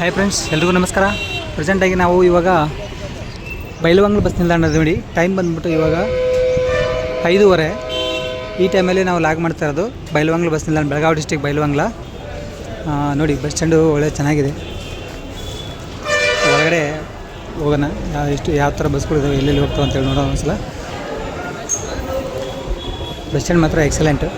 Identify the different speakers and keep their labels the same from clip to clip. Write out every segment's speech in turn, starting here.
Speaker 1: Hi friends ಎಲ್ರಿಗೂ ನಮಸ್ಕಾರ. ಪ್ರೆಸೆಂಟಾಗಿ ನಾವು ಇವಾಗ ಬೈಲವಂಗ್ಲ ಬಸ್ ನಿಲ್ದಾಣ ನೋಡಿ. ಟೈಮ್ ಬಂದ್ಬಿಟ್ಟು ಇವಾಗ ಐದೂವರೆ. ಈ ಟೈಮಲ್ಲಿ ನಾವು ಲಾಗ್ ಮಾಡ್ತಾ ಇರೋದು ಬೈಲವಂಗ್ಲ ಬಸ್ ನಿಲ್ದಾಣ, ಬೆಳಗಾವಿ ಡಿಸ್ಟಿಕ್ ಬೈಲವಂಗ್ಲ. ನೋಡಿ, ಬಸ್ ಸ್ಟ್ಯಾಂಡು ಒಳ್ಳೆ ಚೆನ್ನಾಗಿದೆ. ಒಳಗಡೆ ಹೋಗೋಣ. ಎಷ್ಟು ಯಾವ ಥರ ಬಸ್ಗಳಿದಾವೆ ಎಲ್ಲೆಲ್ಲಿ ಹೋಗ್ತಾವೆ ಅಂತೇಳಿ ನೋಡೋಣ ಒಂದ್ಸಲ. ಬಸ್ ಸ್ಟ್ಯಾಂಡ್ ಮಾತ್ರ ಎಕ್ಸಲೆಂಟು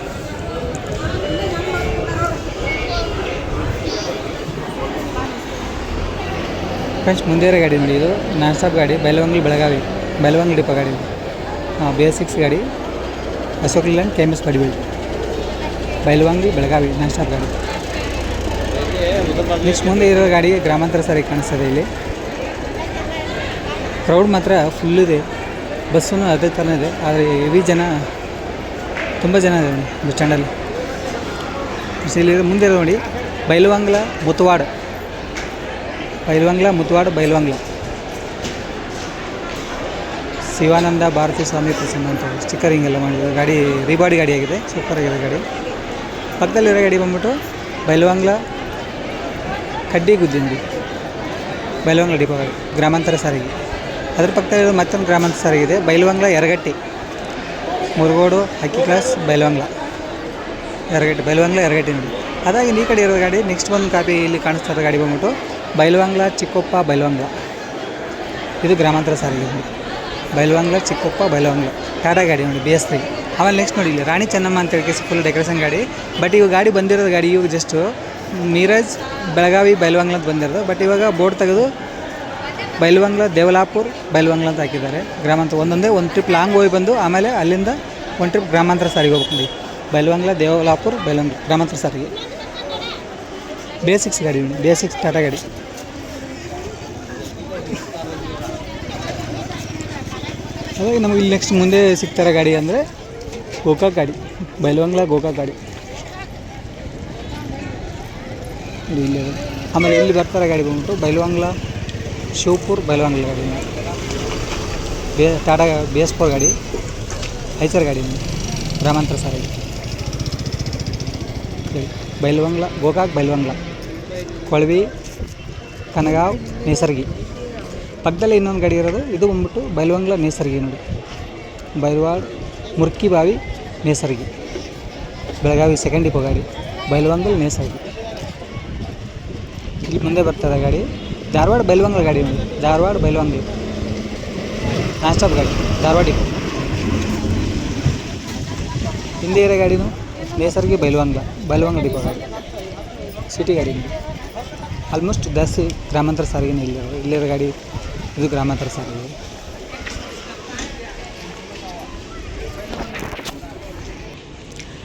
Speaker 1: ಫ್ರೆಂಡ್ಸ್ ಮುಂದೇರ ಗಾಡಿ ನೋಡಿ ಇದು ನಾನ್ ಸ್ಟಾಪ್ ಗಾಡಿ ಬೈಲವಂಗ್ಲಿ ಬೆಳಗಾವಿ ಬೈಲವಂಗ್ಲಿ ಡಿಪ ಗಾಡಿ ಬಿ ಎಸ್ ಸಿಕ್ಸ್ ಗಾಡಿ, Ashok Leyland K M S body build Bailhongal Belagavi non stop ಗಾಡಿ. ನೆಕ್ಸ್ಟ್ ಮುಂದೆ ಇರೋ ಗಾಡಿ ಗ್ರಾಮಾಂತರ ಸರಿ ಕಾಣಿಸ್ತದೆ ಇಲ್ಲಿ. ಕ್ರೌಡ್ ಮಾತ್ರ ಫುಲ್ ಇದೆ. ಬಸ್ಸೂ ಅದೇ ಥರ ಇದೆ, ಆದರೆ ಹೆವಿ ಜನ, ತುಂಬ ಜನ ಇದೆ ಬಸ್ ಸ್ಟ್ಯಾಂಡಲ್ಲಿ. ಇಲ್ಲಿ ಮುಂದೆ ನೋಡಿ ಬೈಲವಂಗ್ಲ ಮುತವಾಡ. ಬೈಲ್ವಂಗ್ಲ ಮುತ್ವಾಡ ಬೈಲ್ವಂಗ್ಲ. ಶಿವಾನಂದ ಭಾರತಿ ಸ್ವಾಮಿ ಪ್ರಸನ್ನ ಅಂತ ಸ್ಟಿಕ್ಕರಿಂಗ್ ಎಲ್ಲ ಮಾಡಿದ್ದಾರೆ. ಗಾಡಿ, ರಿಬಾಡಿ ಗಾಡಿ ಆಗಿದೆ. ಸೂಪರ್ ಆಗಿದೆ ಗಾಡಿ. ಪಕ್ಕದಲ್ಲಿರೋ ಗಾಡಿ ಬಂದ್ಬಿಟ್ಟು ಬೈಲ್ವಂಗ್ಲ, ಕಡ್ಡಿ ಗುದ್ದಿಂಡಿ ಬೈಲ್ವಂಗ್ಲ ಡಿಪೋ ಗಾಡಿ, ಗ್ರಾಮಾಂತರ ಸಾರಿಗೆ. ಅದ್ರ ಪಕ್ಕದಲ್ಲಿರೋ ಮತ್ತೊಂದು ಗ್ರಾಮಾಂತರ ಸಾರಿಗೆ ಇದೆ ಬೈಲ್ವಂಗ್ಲ ಎರಗಟ್ಟಿ ಮುರುಗೋಡು, ಹಕ್ಕಿ ಕ್ಲಾಸ್ ಬೈಲ್ವಂಗ್ಲ. ಎರಗಟ್ಟಿ ಬೈಲ್ವಂಗ್ಲ ಎರಗಟ್ಟಿ ಅದಾಗಿ ಈ ಕಡೆ ಇರೋ ಗಾಡಿ ನೆಕ್ಸ್ಟ್ ಒಂದು ಕಾಪಿ ಇಲ್ಲಿ ಕಾಣಿಸ್ತಾ ಇರೋ ಗಾಡಿ ಬಂದ್ಬಿಟ್ಟು ಬೈಲ್ವಂಗ್ಲ, ಚಿಕ್ಕೊಪ್ಪ, ಬೈಲ್ವಂಗ್ಲ. ಇದು ಗ್ರಾಮಾಂತರ ಸಾರಿಗೆ ಬೈಲ್ವಂಗ್ಲ, ಚಿಕ್ಕೊಪ್ಪ, ಬೈಲ್ವಂಗ್ಲ. ಟಾಟಾ ಗಾಡಿ ನೋಡಿ ಬಿ ಎಸ್ ತ್ರೀ ಆಮೇಲೆ ನೆಕ್ಸ್ಟ್ ನೋಡಿ ಇಲ್ಲಿ, ರಾಣಿ ಚೆನ್ನಮ್ಮ ಅಂತ ಹೇಳಿ ಫುಲ್ ಡೆಕೋರೇಷನ್ ಗಾಡಿ. ಬಟ್ ಇವಾಗ ಗಾಡಿ ಬಂದಿರೋದು ಗಾಡಿ ಇವಾಗ ಜಸ್ಟು ಮೀರಜ್ ಬೆಳಗಾವಿ, ಬೈಲ್ವಂಗ್ಲ ಅಂತ ಬಂದಿರೋದು. ಬಟ್ ಇವಾಗ ಬೋರ್ಡ್ ತೆಗೆದು ಬೈಲ್ವಂಗ್ಲ, ದೇವಲಾಪುರ್, ಬೈಲ್ವಂಗ್ಲ ಅಂತ ಹಾಕಿದ್ದಾರೆ. ಗ್ರಾಮಾಂತರ ಒಂದೊಂದೇ, ಒಂದು ಟ್ರಿಪ್ ಲಾಂಗ್ ಹೋಗಿ ಬಂದು ಆಮೇಲೆ ಅಲ್ಲಿಂದ ಒಂದು ಟ್ರಿಪ್ ಗ್ರಾಮಾಂತರ ಸಾರಿಗೆ ಹೋಗ್ಬೇಕು ಬೈಲ್ವಂಗ್ಲ, ದೇವಲಾಪುರ್, ಬೈಲ್ವಂಗ್ಲ, ಗ್ರಾಮಾಂತರ ಸಾರಿಗೆ. ಬೇಸಿಕ್ಸ್ ಗಾಡಿ ಬೇಸಿಕ್ಸ್ ಟಾಟಾ ಗಾಡಿ. ಹಾಗಾಗಿ ನಮಗೆ ಇಲ್ಲಿ ನೆಕ್ಸ್ಟ್ ಮುಂದೆ ಸಿಗ್ತಾರೆ ಗಾಡಿ ಅಂದರೆ ಗೋಕಾಕ್ ಗಾಡಿ ಬೈಲ್ವಂಗ್ಲ ಗೋಕಾಕ್ ಗಾಡಿ ಇಲ್ಲಿ. ಆಮೇಲೆ ಇಲ್ಲಿ ಬರ್ತಾರೆ ಗಾಡಿ ಬಂದ್ಬಿಟ್ಟು ಬೈಲ್ವಂಗ್ಲ ಶಿವಪುರ್ ಬೈಲ್ವಂಗ್ಲ ಗಾಡಿ ಬೇ, ಟಾಟಾ ಬಿ ಎಸ್ ಫೋರ್ ಗಾಡಿ ಐಚರ್ ಗಾಡಿ. ಗ್ರಾಮಾಂತರ ಹೇಳಿ ಬೈಲ್ವಂಗ್ಲ ಗೋಕಾಕ್ ಬೈಲ್ವಂಗ್ಲ ಕೊಳವಿ, ಕನಗಾವ್, ನೇಸರ್ಗಿ ಪಕ್ಕದಲ್ಲೇ ಇನ್ನೊಂದು ಗಾಡಿ ಇರೋದು. ಇದು ಬಂದ್ಬಿಟ್ಟು ಬೈಲ್ವಂಗ್ಲ ನೇಸರ್ಗಿ ನೋಡಿ. ಬೈಲ್ವಾಡ್ ಮುರ್ಕಿ ಬಾವಿ, ನೇಸರ್ಗಿ. ಬೆಳಗಾವಿ ಸೆಕೆಂಡ್ ಡಿಪೋ ಗಾಡಿ. ಬೈಲ್ವಂಗಲ್, ನೇಸರ್ಗಿ. ಇಲ್ಲಿ ಮುಂದೆ ಬರ್ತದೆ ಗಾಡಿ. ಧಾರವಾಡ ಬೈಲ್ವಂಗ್ಲ ಗಾಡಿ ನೋಡಿ. ಧಾರವಾಡ ಬೈಲ್ವಂಗ್ಲ. ನಾನ್ ಗಾಡಿ. ಧಾರವಾಡ ಇಪ್ಪ ಹಿಂದೆ ಇರೋ ಗಾಡಿನೂ ನೇಸರ್ಗಿ, ಬೈಲ್ವಂಗ್ಲ. ಬೈಲ್ವಂಗ್ಲ ಡಿಪೋ ಗಾಡಿ. ಸಿಟಿ ಗಾಡಿ ಆಲ್ಮೋಸ್ಟ್ ಜಾಸ್ತಿ ಗ್ರಾಮಾಂತರ ಸಾರಿಗೆ ಇಲ್ಲಿರೋ ಇಲ್ಲಿರೋ ಗಾಡಿ ಇದು ಗ್ರಾಮಾಂತರ ಸಾರಿಗೆ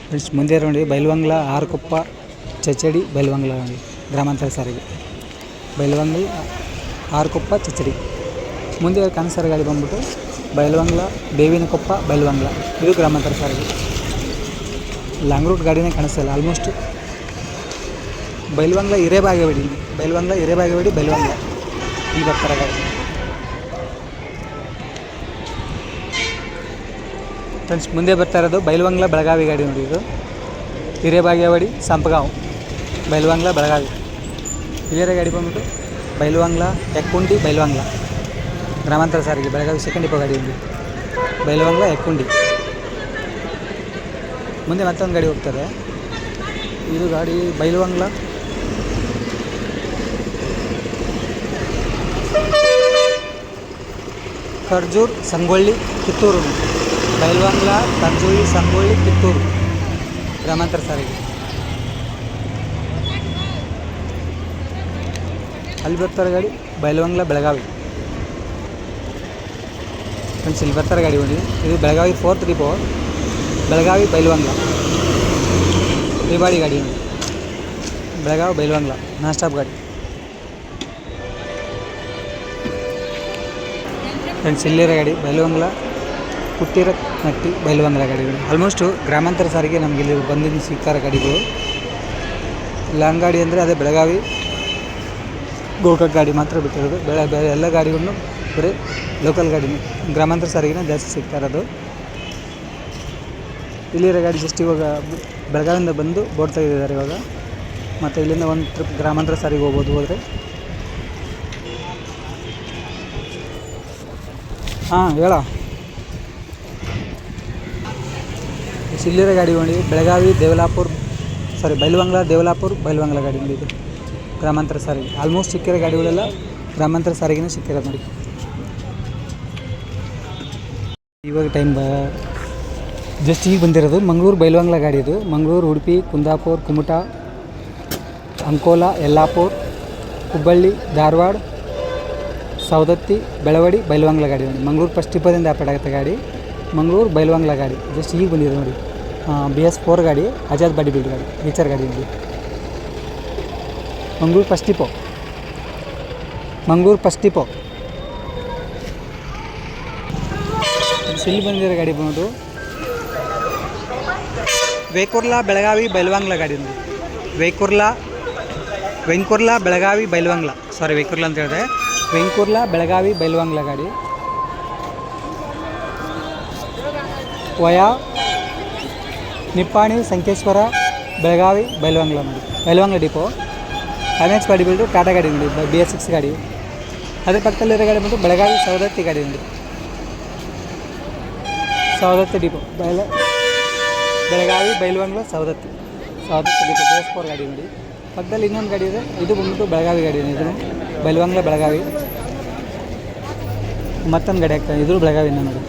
Speaker 1: ಫ್ರೆಂಡ್ಸ್ ಮುಂದೆ ನೋಡಿ ಬೈಲ್ವಂಗ್ಲ ಆರ್ಕೊಪ್ಪ ಚಚಡಿ ಬೈಲ್ವಂಗ್ಲ ನೋಡಿ ಗ್ರಾಮಾಂತರ ಸಾರಿಗೆ ಬೈಲ್ವಂಗ್ಲ ಆರ್ಕೊಪ್ಪ ಚಚಡಿ ಮುಂದೆ ಕಾಣಿಸ್ತಾರ ಗಾಡಿ ಬಂದ್ಬಿಟ್ಟು ಬೈಲ್ವಂಗ್ಲ ಬೇವಿನಕೊಪ್ಪ ಬೈಲ್ವಂಗ್ಲ ಇದು ಗ್ರಾಮಾಂತರ ಸಾರಿಗೆ ಲಾಂಗ್ ರೂಟ್ ಗಾಡಿನೇ ಕಾಣಿಸ್ತಿಲ್ಲ ಆಲ್ಮೋಸ್ಟ್ ಬೈಲ್ವಂಗ್ಲ ಹಿರೇಬಾಗೇವಾಡಿ ಬೈಲ್ವಂಗ್ಲ ಹಿರೇಬಾಗೇವಾಡಿ ಬೈಲ್ವಂಗ್ಲ ಇಲ್ಲಿ ಬರ್ತಾರೆ ಗಾಡಿ ಫ್ರೆಂಡ್ಸ್, ಮುಂದೆ ಬರ್ತಾ ಇರೋದು ಬೈಲ್ವಂಗ್ಲ ಬೆಳಗಾವಿ ಗಾಡಿ ನೋಡಿ ಇದು. ಹಿರೇಬಾಗೇವಾಡಿ, ಸಂಪಗಾಂವ್. ಬೈಲ್ವಂಗ್ಲ ಬೆಳಗಾವಿ. ಹಿರಿಯರ ಗಾಡಿ ಬಂದ್ಬಿಟ್ಟು ಬೈಲ್ವಂಗ್ಲ, ಎಕ್ಕುಂಡಿ, ಬೈಲ್ವಂಗ್ಲ. ಗ್ರಾಮಾಂತರ ಸಾರಿಗೆ, ಬೆಳಗಾವಿ ಸೆಕೆಂಡ್ ಡಿಪೋ ಗಾಡಿ ಒಂದು ಬೈಲ್ವಂಗ್ಲ, ಎಕ್ಕುಂಡಿ. ಮುಂದೆ ಮತ್ತೊಂದು ಗಾಡಿ ಹೋಗ್ತದೆ. ಇದು ಗಾಡಿ ಬೈಲ್ವಂಗ್ಲ. ಖರ್ಜೂರ್ ಸಂಗೊಳ್ಳಿ, ಕಿತ್ತೂರು. ಬೈಲ್ವಂಗ್ಲ ಕರ್ಜೂರಿ ಸಂಗೊಳ್ಳಿ ಕಿತ್ತೂರು ಗ್ರಾಮಾಂತರ ಸಾರಿಗೆ ಅಲ್ಲಿ ಬರ್ತಾರೆ ಗಾಡಿ ಬೈಲ್ವಂಗ್ಲ ಬೆಳಗಾವಿ ಫ್ರೆಂಡ್ಸ್ ಇಲ್ಲಿ ಬರ್ತಾರೆ ಗಾಡಿ ನೋಡಿ ಇದು Belagavi fourth depot Belagavi Bailhongal rebody ಗಾಡಿ ನೋಡಿ ಬೆಳಗಾವಿ ಬೈಲ್ವಂಗ್ಲ ನಾನ್ ಸ್ಟಾಪ್ ಗಾಡಿ ಫ್ರೆಂಡ್ಸ್ ಇಲ್ಲಿರೋ ಗಾಡಿ ಬೈಲ್ವಂಗ್ಲ ಕುಟ್ಟಿರ ನಟ್ಟಿ ಬೈಲ್ವಂದ್ರ ಗಾಡಿಗಳು. ಆಲ್ಮೋಸ್ಟು ಗ್ರಾಮಾಂತರ ಸಾರಿಗೆ ನಮಗೆ ಇಲ್ಲಿ ಬಂದು ಸಿಗ್ತಾರೆ ಗಾಡಿಗಳು. ಲಾಂಗ್ ಗಾಡಿ ಅಂದರೆ ಅದೇ ಬೆಳಗಾವಿ, ಗೋಕಾಕ್ ಗಾಡಿ ಮಾತ್ರ ಬಿಟ್ಟಿರೋದು. ಬೆಳ ಬೇರೆ ಎಲ್ಲ ಗಾಡಿಗಳನ್ನು ಬರೀ ಲೋಕಲ್ ಗಾಡಿ ಗ್ರಾಮಾಂತರ ಸಾರಿಗೆನೇ ಜಾಸ್ತಿ ಸಿಗ್ತಾ ಇರೋದು. ಇಲ್ಲಿರೋ ಗಾಡಿ ಜಸ್ಟ್ ಇವಾಗ ಬೆಳಗಾವಿಂದ ಬಂದು ಬೋಟ್ ತೆಗೆದಿದ್ದಾರೆ ಇವಾಗ. ಮತ್ತು ಇಲ್ಲಿಂದ ಒಂದು ಟ್ರಿಪ್ ಗ್ರಾಮಾಂತರ ಸಾರಿಗೆ ಹೋಗ್ಬೋದು ಹೋದರೆ. ಹಾಂ, ಹೇಳ. ಸಿಲ್ಲಿರ ಗಾಡಿ ನೋಡಿ ಬೆಳಗಾವಿ ದೇವಲಾಪುರ್ ಸಾರಿ ಬೈಲ್ವಂಗ್ಲ ದೇವಲಾಪುರ್, ಬೈಲ್ವಂಗ್ಲ ಗಾಡಿ ನೋಡಿ ಇದು ಗ್ರಾಮಾಂತರ ಸಾರಿಗೆ. ಆಲ್ಮೋಸ್ಟ್ ಸಿಕ್ಕಿರೋ ಗಾಡಿಗಳೆಲ್ಲ ಗ್ರಾಮಾಂತರ ಸಾರಿಗೆನೇ ಸಿಕ್ಕಿರೋದು ನೋಡಿ. ಇವಾಗ ಟೈಮ್ ಜಸ್ಟ್ ಈಗ ಬಂದಿರೋದು ಮಂಗಳೂರು ಬೈಲ್ವಂಗ್ಲ ಗಾಡಿ ಇದು. ಮಂಗಳೂರು, ಉಡುಪಿ, ಕುಂದಾಪುರ್, ಕುಮಟ, ಅಂಕೋಲ, ಯಲ್ಲಾಪುರ್, ಹುಬ್ಬಳ್ಳಿ, ಧಾರವಾಡ ಸೌದತ್ತಿ ಬೆಳವಡಿ, ಬೈಲ್ವಂಗ್ಲ ಗಾಡಿ ಮಂಗಳೂರು ಫಸ್ಟ್ ಇಪ್ಪದಿಂದ ಆಪರೇಟ್ ಆಗುತ್ತೆ ಗಾಡಿ. ಮಂಗಳೂರು, ಬೈಲ್ವಂಗ್ಲ ಗಾಡಿ. ಜಸ್ಟ್ ಈಗ ಬಂದಿದೆ ನೋಡಿ. ಬಿ ಎಸ್ ಫೋರ್ ಗಾಡಿ ಅಜಾದ್ ಬಾಡಿ ಬಿಲ್ಡ್ ಗಾಡಿ ನೇಚರ್ ಗಾಡಿ Mangaluru Mangaluru first Mangaluru first depot ಇಲ್ಲಿ ಬಂದಿರೋ ಗಾಡಿ ಬಂದು. ವೇಕುರ್ಲಾ ಬೆಳಗಾವಿ ಬೈಲ್ವಾಂಗ್ಲ ಗಾಡಿ ಒಂದು ವೇಕುರ್ಲಾ, ವೆಂಕುರ್ಲಾ ಬೆಳಗಾವಿ ಬೈಲ್ವಾಂಗ್ಲ. ಸಾರಿ ವೇಕುರ್ಲಾ ಅಂತ ಹೇಳಿದೆ. ವೆಂಕುರ್ಲಾ ಬೆಳಗಾವಿ ಬೈಲ್ವಾಂಗ್ಲ ಗಾಡಿ. ವಯಾ ನಿಪ್ಪಾಣಿ, ಸಂಕೇಶ್ವರ, ಬೆಳಗಾವಿ ಬೈಲ್ವಾಂಗ್ಲ ನೋಡಿ ಬೈಲ್ವಾಂಗ್ಲ ಡಿಪೋ ಎಕ್ಸ್ ಗಾಡಿ ಬಿಟ್ಟು ಟಾಟಾ ಗಾಡಿ ನೋಡಿ ಬಿ ಎಸ್ ಸಿಕ್ಸ್ ಗಾಡಿ. ಅದ್ರ ಪಕ್ಕದಲ್ಲಿರೋ ಗಾಡಿ ಬಂದು ಬೆಳಗಾವಿ ಸವದತ್ತಿ ಗಾಡಿ ನೋಡಿ Savadatti depot, ಬೈಲ Belagavi Bailhongal Savadatti. Savadatti depot B S four ಗಾಡಿ ನೋಡಿ ಪಕ್ಕದಲ್ಲಿ ಇನ್ನೊಂದು ಗಾಡಿ ಇದೆ, ಇದು ಬಂದ್ಬಿಟ್ಟು ಬೆಳಗಾವಿ ಗಾಡಿ ಇದು ಬೈಲ್ವಂಗ್ಲ ಬೆಳಗಾವಿ. ಮತ್ತೊಂದು ಗಾಡಿ ಆಗ್ತದೆ ಇದು ಬೆಳಗಾವಿನ ನೋಡಿ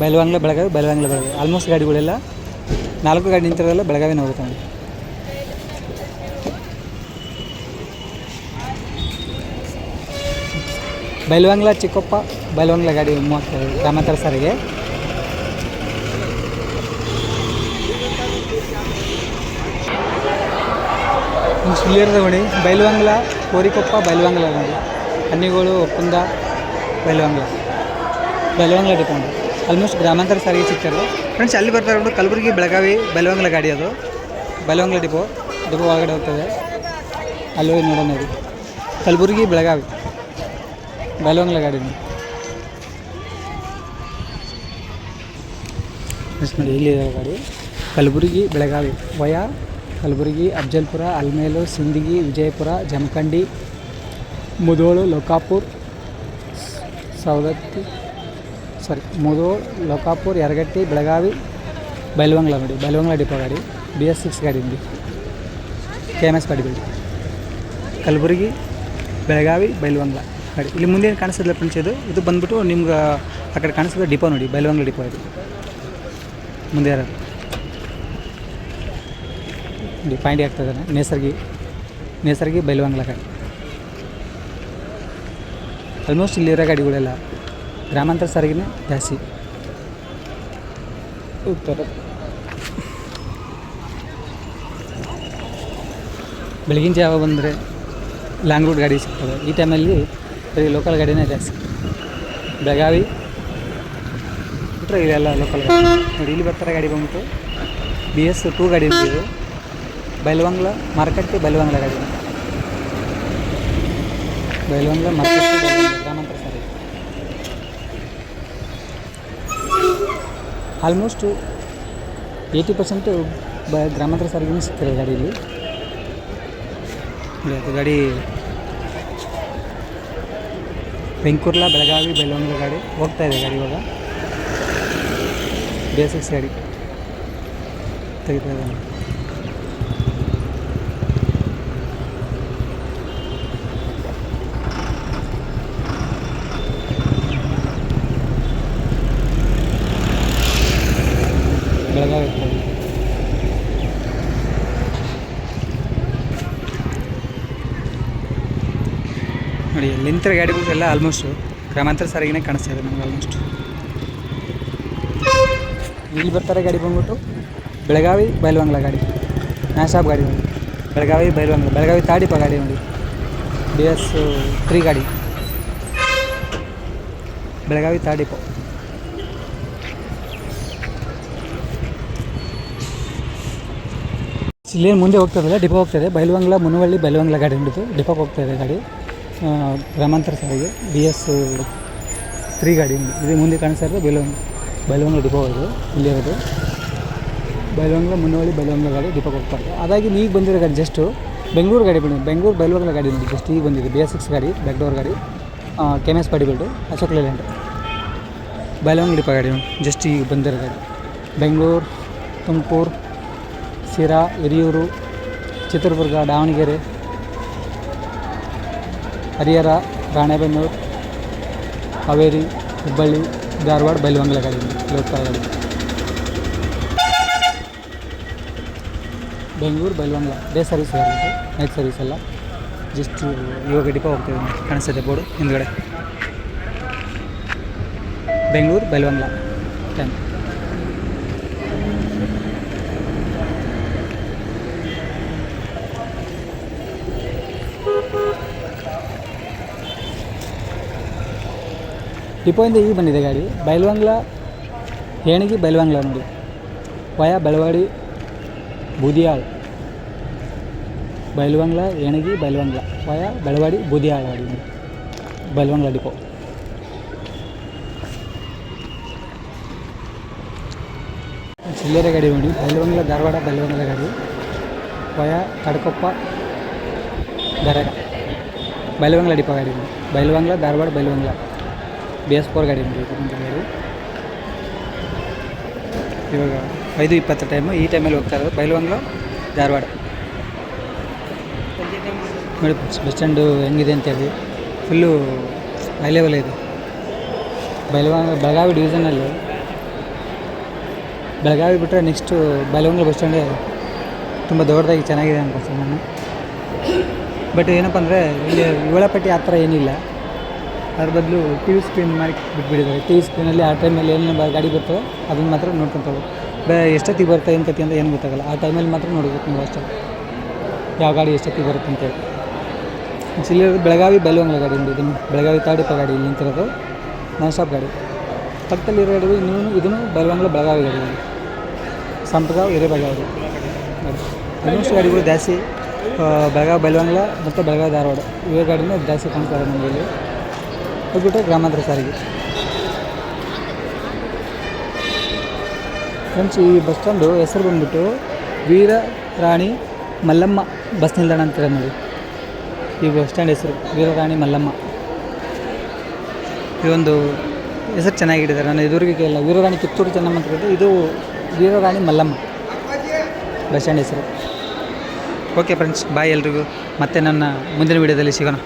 Speaker 1: ಬೈಲ್ವಂಗ್ಲ ಬೆಳಗಾವಿ ಬೈಲ್ವಂಗ್ಲ ಬೆಳಗಾವಿ ಆಲ್ಮೋಸ್ಟ್ ಗಾಡಿಗಳೆಲ್ಲ ನಾಲ್ಕು ಗಾಡಿ ನಿಂತಿರೋದೆಲ್ಲ ಬೆಳಗಾವಿನ ಹೋಗುತ್ತೆ ಬೈಲ್ವಂಗ್ಲ ಚಿಕ್ಕಪ್ಪ, ಬೈಲ್ವಂಗ್ಲ ಗಾಡಿ ಮೂವತ್ತು ಗ್ರಾಮಾಂತರ ಸಾರಿಗೆ. ನೋಡಿ, ಬೈಲ್ವಂಗ್ಲ, ಕೋರಿಕೊಪ್ಪ, ಬೈಲ್ವಂಗ್ಲ ಗಾಡಿ ಹನ್ನಿಗಳು ಒಪ್ಪಂದ ಬೈಲ್ವಂಗ್ಲ. ಬೈಲ್ವಂಗ್ಲ ಡಿಪೋಂಡ್ ಆಲ್ಮೋಸ್ಟ್ ಗ್ರಾಮಾಂತರ ಸಾರಿಗೆ ಸಿಗ್ತಾರೆ ಫ್ರೆಂಡ್ಸ್ ಅಲ್ಲಿ ಬರ್ತಾ ಇರೋದು ಕಲಬುರಗಿ ಬೆಳಗಾವಿ ಬೆಲವಂಗ್ಲ ಗಾಡಿ ಅದು. ಬೆಲವಂಗ್ಲ ಡಿಪೋ. ಡಿಪೋ ಒಳಗಡೆ ಹೋಗ್ತದೆ. ಅಲ್ಲಿ ಹೋಗಿ ನೋಡೋಣ ನೋಡಿ ಕಲಬುರಗಿ ಬೆಳಗಾವಿ. ಬೆಲವಂಗ್ಲ ಗಾಡಿ ಫ್ರೆಂಡ್ಸ್ ನೋಡಿ ಇಲ್ಲಿದೆ ಗಾಡಿ. ಕಲಬುರಗಿ ಬೆಳಗಾವಿ. ವಯಾ ಕಲಬುರಗಿ ಅಫ್ಜಲ್ಪುರ ಅಲ್ಮೇಲು ಸಿಂದಗಿ ವಿಜಯಪುರ ಜಮಖಂಡಿ ಮುದೋಳು ಲೋಕಾಪುರ್ ಸವದತ್ತಿ. ಸಾರಿ ಮುದೋಳ್ ಲೋಕಾಪುರ್, ಯರಗಟ್ಟಿ, ಬೆಳಗಾವಿ, ಬೈಲ್ವಂಗ್ಲ ನೋಡಿ. ಬೈಲ್ವಂಗ್ಲ ಡಿಪೋ ಗಾಡಿ ಬಿ ಎಸ್ ಸಿಕ್ಸ್ ಗಾಡಿ ಇದೆ ಕೆ ಎಂ ಎಸ್ ಗಾಡಿ ಬಿಡಿ ಕಲಬುರಗಿ, ಬೆಳಗಾವಿ, ಬೈಲ್ವಂಗ್ಲ ಗಾಡಿ. ಇಲ್ಲಿ ಮುಂದೆ ಏನು ಕಾಣಿಸ್ತಿಲ್ಲ ಫ್ರೆಂಡ್ಸ್ ಇದು? ಇದು ಬಂದ್ಬಿಟ್ಟು ನಿಮ್ಗೆ ಆ ಕಡೆ ಕಾಣಿಸ್ತದೆ ಡಿಪೋ ನೋಡಿ, ಬೈಲ್ವಂಗ್ಲ ಡಿಪೋ ಇದು. ಮುಂದೆ ಯಾರು? ನೋಡಿ ಪಾಯಿಂಟ್ ಆಗ್ತದೆ ನೇಸರ್ಗಿ ನೇಸರ್ಗಿ ಬೈಲ್ವಂಗ್ಲ ಗಾಡಿ. ಆಲ್ಮೋಸ್ಟ್ ಇಲ್ಲಿರೋ ಗಾಡಿಗಳೆಲ್ಲ ಗ್ರಾಮಾಂತರ ಸಾರಿಗೆನೇ ಜಾಸ್ತಿ. ಉತ್ತರ. ಬೆಳಗಿನ ಜಾವ ಬಂದರೆ ಲಾಂಗ್ ರೂಟ್ ಗಾಡಿ ಸಿಗ್ತದೆ. ಈ ಟೈಮಲ್ಲಿ ಬರೀ ಲೋಕಲ್ ಗಾಡಿನೇ ಜಾಸ್ತಿ. ಬೆಳಗಾವಿ ಬಿಟ್ಟರೆ ಇಲ್ಲೆಲ್ಲ ಲೋಕಲ್ ಗಾಡಿ. ನೋಡಿ ಇಲ್ಲಿ ಬರ್ತಾರೆ ಗಾಡಿ ಬಂದ್ಬಿಟ್ಟು. ಬಿ ಎಸ್ ಟೂ ಗಾಡಿ ಇದು. ಬೈಲ್ವಂಗ್ಲ ಮಾರ್ಕೆಟ್ ಬೈಲ್ವಂಗ್ಲ ಗಾಡಿ. ಬೈಲ್ವಂಗ್ಲ ಮಾರ್ಕೆಟ್ ಬೈಲ್ವಂಗ್ಲ ಗ್ರಾಮಾಂತರ ಸಾರಿಗೆ ಆಲ್ಮೋಸ್ಟು ಏಯ್ಟಿ ಪರ್ಸೆಂಟು ಬ ಗ್ರಾಮಾಂತರ ಸಾರಿಗೆನೇ ಸಿಗ್ತದೆ ಗಾಡೀಲಿ ಗಾಡಿ ಬೆಂಕೂರ್ಲಾ ಬೆಳಗಾವಿ ಬೆಳವಂಗ್ಲ ಗಾಡಿ ಹೋಗ್ತಾ ಇದೆ ಗಾಡಿ ಇವಾಗ ಬೇಸಿಕ್ಸ್ ಗಾಡಿ ತೆಗಿತಾ ಇದ್ದಾನೆ ಬೆಳಗಾವಿ ಹತ್ರ ಇದೆ. ನೋಡಿ, ನಿಂತರ ಗಾಡಿಗಳು ಎಲ್ಲ ಆಲ್ಮೋಸ್ಟು ಗ್ರಾಮಾಂತರ ಸಾರಿಗೆನೇ ಕಾಣಿಸ್ತಾ ಇದೆ ನಮ್ಗೆ ಆಲ್ಮೋಸ್ಟ್ ಇಲ್ಲಿ ಬರ್ತಾರೆ ಗಾಡಿ ಬಂದ್ಬಿಟ್ಟು ಬೆಳಗಾವಿ ಬೈಲ್ವಂಗ್ಲ ಗಾಡಿ. ನ್ಯಾಶಾಪ್ ಗಾಡಿ ನೋಡಿ. ಬೆಳಗಾವಿ ಬೈಲ್ವಂಗ್ಲ, ಬೆಳಗಾವಿ ತಾಡಿಪ ಗಾಡಿ ನೋಡಿ. ಬಿ ಎಸ್ ತ್ರೀ ಗಾಡಿ. ಬೆಳಗಾವಿ ತಾಡಿಪ. ಇಲ್ಲೇನು ಮುಂದೆ ಹೋಗ್ತದಲ್ಲ ಡಿಪೋ ಹೋಗ್ತದೆ ಬೈಲ್ವಂಗ್ಲ ಮುನವಳ್ಳಿ ಬೈಲ್ವಂಗ್ಲ ಗಾಡಿ ಹಿಡಿದು ಡಿಪೋಗೆ ಹೋಗ್ತಾ ಇದೆ ಗಾಡಿ. ಗ್ರಾಮಾಂತರ ಸಾರಿಗೆ ಬಿ ಎಸ್ ತ್ರೀ ಗಾಡಿ. ಇದು ಮುಂದೆ ಕಾಣಿಸ್ತಾ ಇರೋದು ಬೈಲ್ವಂಗ್ಲ ಬೈಲ್ವಂಗ್ಲ ಡಿಪೋ ಇದು ಇಲ್ಲಿರೋದು ಬೈಲವಂಗ್ಲ ಮುನ್ನೋಳಿ ಬೈಲವಂಗ್ಲ ಗಾಡಿ ಡಿಪೋಗೆ ಹೋಗ್ತಾರೆ ಅದಾಗಿ ಈಗ ಬಂದಿರೋ ಗಾಡಿ ಜಸ್ಟು ಬೆಂಗಳೂರು ಗಾಡಿ ಬಂದಿದೆ. ಬೆಂಗಳೂರು ಬೈಲವಂಗ್ಲ ಗಾಡಿ ಜಸ್ಟ್ ಈಗ ಬಂದಿದೆ. ಬಿ ಎಸ್ ಸಿಕ್ಸ್ ಗಾಡಿ ಡೋರ್ ಗಾಡಿ K S body build Ashok Leyland depot ಗಾಡಿ ಜಸ್ಟ್ ಈಗ ಬಂದಿರೋ ಗಾಡಿ. ಬೆಂಗಳೂರು, ತುಮಕೂರು ಸಿರಾ ಹಿರಿಯೂರು, ಚಿತ್ರದುರ್ಗ, ದಾವಣಗೆರೆ ಹರಿಹರ, ರಾಣೆಬೆನ್ನೂರು, ಹಾವೇರಿ, ಹುಬ್ಬಳ್ಳಿ, ಧಾರವಾಡ ಬೈಲ್ವಂಗ್ಲಗಳಿಂದ ಗಾಡಿ ಬೆಂಗಳೂರು ಬೈಲ್ವಂಗ್ಲ ಡೇ ಸರ್ವಿಸ್ ಗಾಡಿ ನೈಟ್ ಸರ್ವಿಸ್ ಎಲ್ಲ ಜಸ್ಟ್ ಇವಾಗ ಡಿಪೋ ಹೋಗ್ತೀವಿ ಕಾಣಿಸ್ತದೆ ಬೋರ್ಡು ಹಿಂದ್ಗಡೆ. ಬೆಂಗಳೂರು ಬೈಲವಂಗಲ ಟೈಮ್ ಡಿಪೋಯಿಂದ ಈಗ ಬಂದಿದೆ ಗಾಡಿ ಬೈಲ್ವಂಗ್ಲ ಹೇಣಿಗೆ ಬೈಲ್ವಂಗ್ಲ ನೋಡಿ ವಯ ಬೆಳವಾಡಿ ಬೂದಿಯಾಳ್ ಬೈಲ್ವಂಗ್ಲ ಏಣಗಿ ಬೈಲ್ವಂಗ್ಲ ವಯ ಬೆಳವಾಡಿ ಬೂದಿಯಾಳ್ ಗಾಡಿ ನೋಡಿ ಬೈಲ್ವಂಗ್ಲ ಡಿಪೋ ಚಿಲ್ಲರೆ ಗಾಡಿ ನೋಡಿ ಬೈಲ್ವಂಗ್ಲ ಧಾರವಾಡ ಬೈಲ್ವಂಗ್ಲ ಗಾಡಿ ವಯ ಕಡಕೊಪ್ಪ ಗರಗ ಬೈಲ್ವಂಗ್ಲ ಡಿಪೋ ಗಾಡಿ ನೋಡಿ Bailhongal Dharwad Bailhongal B S four ಗಾಡಿ ನೋಡಿ ಇದು ಒಂದು ಗಾಡಿ ಇವಾಗ ಐದು ಇಪ್ಪತ್ತು ಟೈಮು ಈ ಟೈಮಲ್ಲಿ ಹೋಗ್ತಾ ಇರೋದು ಬೈಲವಂಗ್ಲ ಧಾರವಾಡ ನೋಡಿ ಬಸ್ ಸ್ಟ್ಯಾಂಡು ಹೆಂಗಿದೆ ಅಂತೇಳಿ ಫುಲ್ಲು ಹೈ ಲೆವೆಲ್ ಇದೆ ಬೈಲವಂಗ ಬೆಳಗಾವಿ ಡಿವಿಷನಲ್ಲಿ ಬೆಳಗಾವಿ ಬಿಟ್ಟರೆ ನೆಕ್ಸ್ಟು ಬೈಲವಂಗ್ಲ ಬಸ್ ಸ್ಟ್ಯಾಂಡೇ ತುಂಬ ದೊಡ್ಡದಾಗಿ ಚೆನ್ನಾಗಿದೆ ಅನ್ಕೊಳ್ತೀನಿ ನಾನು ಬಟ್ ಏನಪ್ಪ ಅಂದರೆ ಇಲ್ಲಿ ವೇಳಾಪಟ್ಟಿ ಆ ಥರ ಏನಿಲ್ಲ. ಅದ್ರ ಬದಲು ಟಿ ವಿ ಸ್ಕ್ರೀನ್ ಮಾಡಿ ಬಿಟ್ಬಿಟ್ಟಿದ್ದಾರೆ. ಟಿ ವಿ ಸ್ಕ್ರೀನಲ್ಲಿ ಆ ಟೈಮಲ್ಲಿ ಏನೇನು ಗಾಡಿ ಬರ್ತದೆ ಅದನ್ನು ಮಾತ್ರ ನೋಡ್ಕೊತಾವೆ ಬೇ, ಎಷ್ಟೊತ್ತಿಗೆ ಬರುತ್ತೆ ಏನು ಕತಿ ಅಂತ ಏನು ಗೊತ್ತಾಗಲ್ಲ. ಆ ಟೈಮಲ್ಲಿ ಮಾತ್ರ ನೋಡ್ಬೇಕು ನೀವು ಅಷ್ಟೇ. ಯಾವ ಗಾಡಿ ಎಷ್ಟೊತ್ತಿಗೆ ಬರುತ್ತೆ ಅಂತೇಳಿ ಜಿಲ್ಲೆ ಬೆಳಗಾವಿ ಬೆಲ್ವಂಗ್ಲ ಗಾಡಿ ಇದನ್ನು ಬೆಳಗಾವಿ ತಾಡಿಪ ಗಾಡಿ ಇಲ್ಲಿ ನಿಂತಿರೋದು. ನಾನ್ ಸ್ಟಾಪ್ ಗಾಡಿ. ಪಕ್ಕದಲ್ಲಿರೋ ಗಾಡಿ ಇನ್ನೂ ಇದನ್ನು ಬೈಲವಂಗ್ಲ ಬೆಳಗಾವಿ ಗಾಡಿ ಸಂಪ್ರದಾಯ ಗಾಡಿ. ಆಲ್ಮೋಸ್ಟ್ ಗಾಡಿಗಳು ಜಾಸ್ತಿ ಬೆಳಗಾವಿ ಬೆಲ್ವಂಗ್ಲ ಮತ್ತು ಬೆಳಗಾವಿ ಧಾರವಾಡ. ಇವೇ ಗಾಡಿನೇ ಜಾಸ್ತಿ ಕಾಣ್ತಾರೆ ನಮಗೆ ಅದು ಗ್ರಾಮಾಂತರ ಸಾರಿಗೆ. ಫ್ರೆಂಡ್ಸ್, ಈ ಬಸ್ ಸ್ಟ್ಯಾಂಡು ಹೆಸರು ಬಂದ್ಬಿಟ್ಟು ವೀರ ರಾಣಿ ಮಲ್ಲಮ್ಮ ಬಸ್ ನಿಲ್ದಾಣ ಅಂತಾರೆ ನೋಡಿ. ಈ ಬಸ್ ಸ್ಟ್ಯಾಂಡ್ ಹೆಸರು ವೀರರಾಣಿ ಮಲ್ಲಮ್ಮ. ಇದೊಂದು ಹೆಸರು ಚೆನ್ನಾಗಿಟ್ಟಿದ್ದಾರೆ. ನಾನು ಇದುವರೆಗೆ ಕೇಳಿಲ್ಲ ವೀರರಾಣಿ ಕಿತ್ತೂರು ಚೆನ್ನಮ್ಮ ಅಂತ ಕೇಳಿದ್ರೆ ಇದು ವೀರರಾಣಿ ಮಲ್ಲಮ್ಮ ಬಸ್ ಸ್ಟ್ಯಾಂಡ್ ಹೆಸರು. ಓಕೆ ಫ್ರೆಂಡ್ಸ್, ಬಾಯ್ ಎಲ್ರಿಗೂ. ಮತ್ತೆ ನನ್ನ ಮುಂದಿನ ವೀಡಿಯೋದಲ್ಲಿ ಸಿಗೋಣ.